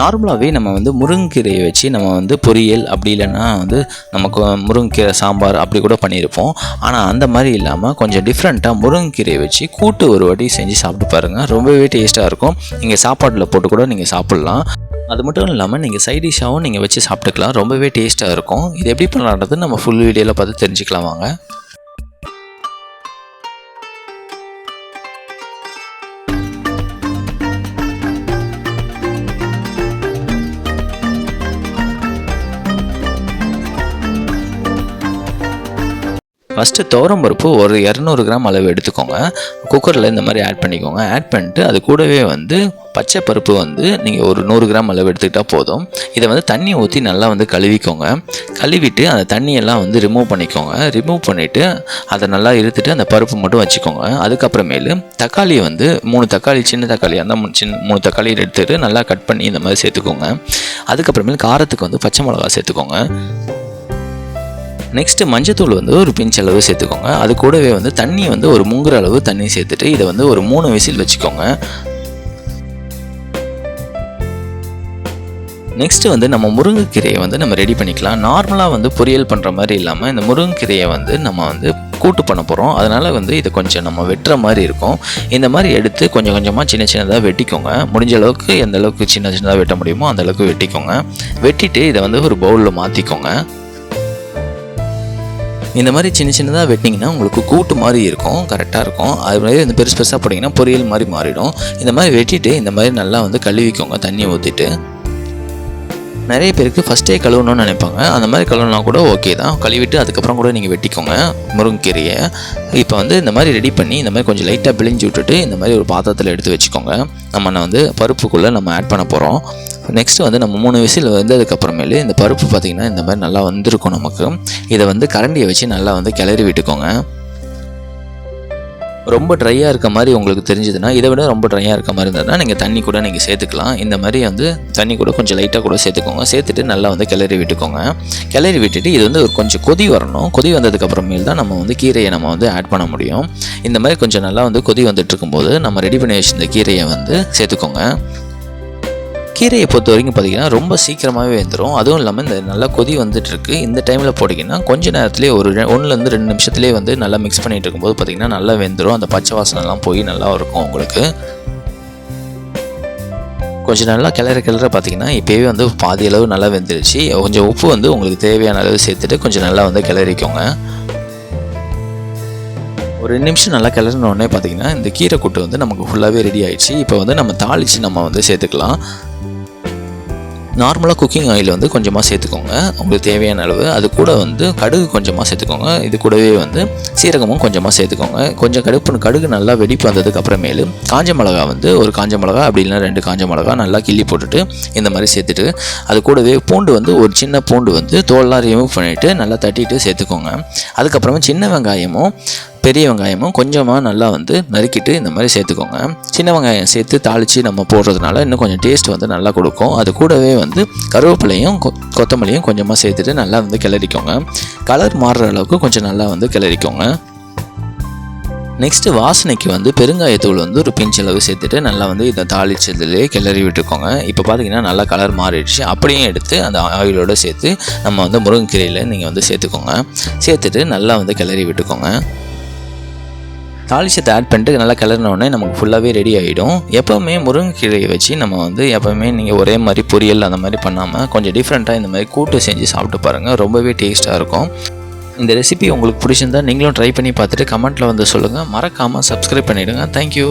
நார்மலாகவே நம்ம வந்து முருங்கைக்கீரையை வச்சு நம்ம வந்து பொரியல் அப்படி இல்லைன்னா வந்து நமக்கு முருங்கைக்கீரை சாம்பார் அப்படி கூட பண்ணியிருப்போம். ஆனால் அந்த மாதிரி இல்லாமல் கொஞ்சம் டிஃப்ரெண்ட்டாக முருங்கைக்கீரையை வச்சு கூட்டு ஒரு வாட்டி செஞ்சு சாப்பிட்டு பாருங்கள் ரொம்பவே டேஸ்ட்டாக இருக்கும். நீங்கள் சாப்பாட்டில் போட்டு கூட நீங்கள் சாப்பிட்லாம். அது மட்டும் இல்லாமல் நீங்கள் சைட் டிஷ்ஷாகவும் நீங்கள் வச்சு சாப்பிட்டுக்கலாம். ரொம்பவே டேஸ்ட்டாக இருக்கும். இது எப்படி பண்ணலான்றது நம்ம ஃபுல் வீடியோவில் பார்த்து தெரிஞ்சுக்கலாம் வாங்க. ஃபஸ்ட்டு துவரம் பருப்பு ஒரு இரநூறு கிராம் அளவு எடுத்துக்கோங்க. குக்கரில் இந்த மாதிரி ஆட் பண்ணிக்கோங்க. ஆட் பண்ணிட்டு அது கூடவே வந்து பச்சை பருப்பு வந்து நீங்கள் ஒரு நூறு கிராம் அளவு எடுத்துக்கிட்டால் போதும். இதை வந்து தண்ணி ஊற்றி நல்லா வந்து கழுவிக்கோங்க. கழுவிட்டு அந்த தண்ணியெல்லாம் வந்து ரிமூவ் பண்ணிக்கோங்க. ரிமூவ் பண்ணிவிட்டு அதை நல்லா இருத்துட்டு அந்த பருப்பு மட்டும் வச்சுக்கோங்க. அதுக்கப்புறமேலு தக்காளி வந்து மூணு தக்காளி சின்ன தக்காளி அந்த சின்ன மூணு தக்காளி எடுத்துகிட்டு நல்லா கட் பண்ணி இந்த மாதிரி சேர்த்துக்கோங்க. அதுக்கப்புறமேலு காரத்துக்கு வந்து பச்சை மிளகா சேர்த்துக்கோங்க. நெக்ஸ்ட்டு மஞ்சத்தூள் வந்து ஒரு பிஞ்ச் அளவு சேர்த்துக்கோங்க. அது கூடவே வந்து தண்ணி வந்து ஒரு மூங்குற அளவு தண்ணி சேர்த்துட்டு இதை வந்து ஒரு மூணு விசில் வச்சுக்கோங்க. நெக்ஸ்ட்டு வந்து நம்ம முருங்கைக்கீரையை வந்து நம்ம ரெடி பண்ணிக்கலாம். நார்மலாக வந்து பொரியல் பண்ணுற மாதிரி இல்லாமல் இந்த முருங்கைக்கீரையை வந்து நம்ம வந்து கூட்டு பண்ண போகிறோம் அதனால் வந்து இதை கொஞ்சம் நம்ம வெட்டுற மாதிரி இருக்கும். இந்த மாதிரி எடுத்து கொஞ்சம் கொஞ்சமாக சின்ன சின்னதாக வெட்டிக்கோங்க. முடிஞ்ச அளவுக்கு எந்த அளவுக்கு சின்ன சின்னதாக வெட்ட முடியுமோ அந்த அளவுக்கு வெட்டிக்கோங்க. வெட்டிட்டு இதை வந்து ஒரு பவுலில் மாற்றிக்கோங்க இந்த மாதிரி சின்ன சின்னதாக வெட்டிங்கன்னா உங்களுக்கு கூட்டு மாதிரி இருக்கும் கரெக்டாக இருக்கும். அது மாதிரி இந்த பெருசு பெருசாக போட்டிங்கன்னா பொரியல் மாதிரி மாறிடும். இந்த மாதிரி வெட்டிட்டு இந்த மாதிரி நல்லா வந்து கழுவிக்கோங்க தண்ணியை ஊற்றிட்டு நிறைய பேருக்கு ஃபஸ்ட்டே கழுவணும்னு நினைப்பாங்க. அந்த மாதிரி கழுவுனா கூட ஓகே தான். கழுவிட்டு அதுக்கப்புறம் கூட நீங்கள் வெட்டிக்கோங்க முருங்கைக்கீரையை இப்போ வந்து இந்த மாதிரி ரெடி பண்ணி இந்த மாதிரி கொஞ்சம் லைட்டாக பிழிஞ்சு விட்டுட்டு இந்த மாதிரி ஒரு பாத்திரத்தில் எடுத்து வச்சுக்கோங்க. நம்ம நான் வந்து பருப்புக்குள்ளே நம்ம ஆட் பண்ண போகிறோம் நெக்ஸ்ட் வந்து நம்ம மூணு விசில் வந்ததுக்கப்புறமேலு இந்த பருப்பு பார்த்திங்கன்னா இந்த மாதிரி நல்லா வந்திருக்கும் நமக்கு. இதை வந்து கரண்டியை வச்சு நல்லா வந்து கிளறி விட்டுக்கோங்க. ரொம்ப ட்ரையாக இருக்க மாதிரி உங்களுக்கு தெரிஞ்சதுன்னா இதை விட ரொம்ப ட்ரையாக இருக்க மாதிரி இருந்ததுன்னா நீங்கள் தண்ணி கூட நீங்கள் சேர்த்துக்கலாம். இந்த மாதிரி வந்து தண்ணி கூட கொஞ்சம் லைட்டாக கூட சேர்த்துக்கோங்க. சேர்த்துட்டு நல்லா வந்து கிளறி விட்டுக்கோங்க. கிளறி விட்டுட்டு இது வந்து ஒரு கொஞ்சம் கொதி வரணும். கொதி வந்ததுக்கப்புறமேல் தான் நம்ம வந்து கீரையை நம்ம வந்து ஆட் பண்ண முடியும். இந்த மாதிரி கொஞ்சம் நல்லா வந்து கொதி வந்துட்டு இருக்கும்போது நம்ம ரெடி பண்ணி வச்சுருந்த கீரையை வந்து சேர்த்துக்கோங்க. கீரையை பொறுத்த வரைக்கும் பார்த்தீங்கன்னா ரொம்ப சீக்கிரமாகவே வெந்துடும் அதுவும் இல்லாமல் இந்த நல்லா கொதி வந்துட்டு இருக்கு இந்த டைமில் போட்டிங்கன்னா கொஞ்ச நேரத்துலேயே ஒரு ரெ- ரெண்டு நிமிஷத்துலேயே வந்து நல்லா மிக்ஸ் பண்ணிட்டு இருக்கும்போது பார்த்தீங்கன்னா நல்லா வெந்துடும் அந்த பச்சை வாசனைலாம் போய் நல்லா இருக்கும் உங்களுக்கு. கொஞ்சம் நல்லா கிளற கிளற பார்த்தீங்கன்னா இப்போவே வந்து பாதி அளவு நல்லா வெந்துருச்சு. கொஞ்சம் உப்பு வந்து உங்களுக்கு தேவையான அளவு சேர்த்துட்டு கொஞ்சம் நல்லா வந்து கிளறிக்கோங்க. ஒரு ரெண்டு நிமிஷம் நல்லா கிளறினோடனே பார்த்தீங்கன்னா இந்த கீரை கூட்டு வந்து நமக்கு ஃபுல்லாகவே ரெடி ஆயிடுச்சு. இப்போ வந்து நம்ம தாளித்து நம்ம வந்து சேர்த்துக்கலாம். நார்மலாக குக்கிங் ஆயில் வந்து கொஞ்சமாக சேர்த்துக்கோங்க. உங்களுக்கு தேவையான அளவு. அது கூட வந்து கடுகு கொஞ்சமாக சேர்த்துக்கோங்க. இது கூடவே வந்து சீரகமும் கொஞ்சமாக சேர்த்துக்கோங்க. கொஞ்சம் கடுப்பு கடுகு நல்லா வெடிப்பு வந்ததுக்கு அப்புறமேலு காஞ்ச மிளகா வந்து ஒரு காஞ்ச மிளகா அப்படி இல்லைன்னா ரெண்டு காஞ்ச மிளகா நல்லா கிள்ளி போட்டுட்டு இந்த மாதிரி சேர்த்துட்டு அது கூடவே பூண்டு வந்து ஒரு சின்ன பூண்டு வந்து தோல்லாம் ரிமூவ் பண்ணிவிட்டு நல்லா தட்டிட்டு சேர்த்துக்கோங்க. அதுக்கப்புறமா சின்ன வெங்காயமும் பெரிய வெங்காயமும் கொஞ்சமாக நல்லா வந்து நறுக்கிட்டு இந்த மாதிரி சேர்த்துக்கோங்க. சின்ன வெங்காயம் சேர்த்து தாளித்து நம்ம போடுறதுனால இன்னும் கொஞ்சம் டேஸ்ட் வந்து நல்லா கொடுக்கும். அது கூடவே வந்து கருவேப்பிலையும் கொத்தமல்லியும் கொஞ்சமாக சேர்த்துட்டு நல்லா வந்து கிளறிக்கோங்க. கலர் மாறுற அளவுக்கு கொஞ்சம் நல்லா வந்து கிளறிக்கோங்க. நெக்ஸ்ட்டு வாசனைக்கு வந்து பெருங்காயத்தூள் வந்து ஒரு பிஞ்ச் அளவு சேர்த்துட்டு நல்லா வந்து இதை தாளிச்சதுலேயே கிளறி விட்டுக்கோங்க. இப்போ பார்த்தீங்கன்னா நல்லா கலர் மாறிடுச்சு. அப்படியே எடுத்து அந்த ஆயிலோட சேர்த்து நம்ம வந்து முருங்கைக்கீரையில் நீங்கள் வந்து சேர்த்துக்கோங்க. சேர்த்துட்டு நல்லா வந்து கிளறி விட்டுக்கோங்க. தாளிச்சத்தை ஆட் பண்ணிட்டு நல்லா கிளறினோடனே நமக்கு ஃபுல்லாகவே ரெடி ஆகிடும் எப்போவுமே முருங்கைக்கீரையை வச்சு நம்ம வந்து எப்போவுமே நீங்கள் ஒரே மாதிரி பொரியல் அந்த மாதிரி பண்ணாமல் கொஞ்சம் டிஃப்ரெண்ட்டாக இந்த மாதிரி கூட்டு செஞ்சு சாப்பிட்டு பாருங்கள் ரொம்பவே டேஸ்ட்டாக இருக்கும். இந்த ரெசிபி உங்களுக்கு பிடிச்சிருந்தா நீங்களும் ட்ரை பண்ணி பார்த்துட்டு கமெண்ட்டில் வந்து சொல்லுங்கள் மறக்காமல் சப்ஸ்கிரைப் பண்ணிவிடுங்க தேங்க்யூ